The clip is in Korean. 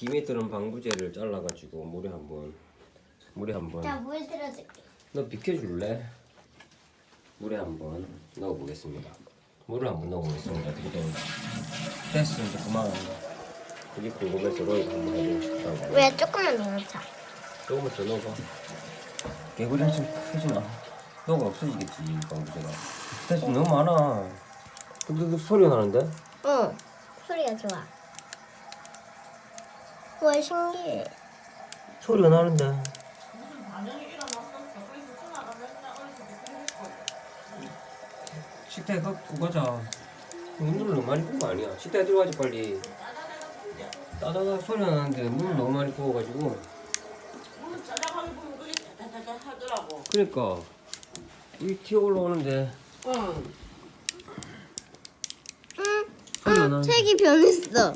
김에 들은 방부제를 잘라가지고 물에 한번 물에 한번 자, 물 들어줄게. 너 비켜줄래? 물에 한번 넣어보겠습니다. 물을 한번 넣어보겠습니다. 됐어 이제 그만한다. 그게 궁금해서 로이가 한번 해보자고. 왜 조금만 더 넣자. 조금만 더 넣어봐. 개구리는 좀 크지나. 너가 없어지겠지 방부제가. 됐어 너무 많아. 뚝뚝뚝 소리가 나는데? 응. 소리가 좋아. 와, 신기해. 소리가 나는데. 식탁에 갖고 가자. 문을 너무 많이 부은 거 아니야? 식탁에 들어가지 빨리. 따다다 소리가 나는데 문을 너무 많이 부어가지고. 문 찾아가면 보면 그게 타타타타 하더라고. 그러니까 이 튀어 올라오는데 응. 응. 소리가 응, 나는데. 색이 변했어.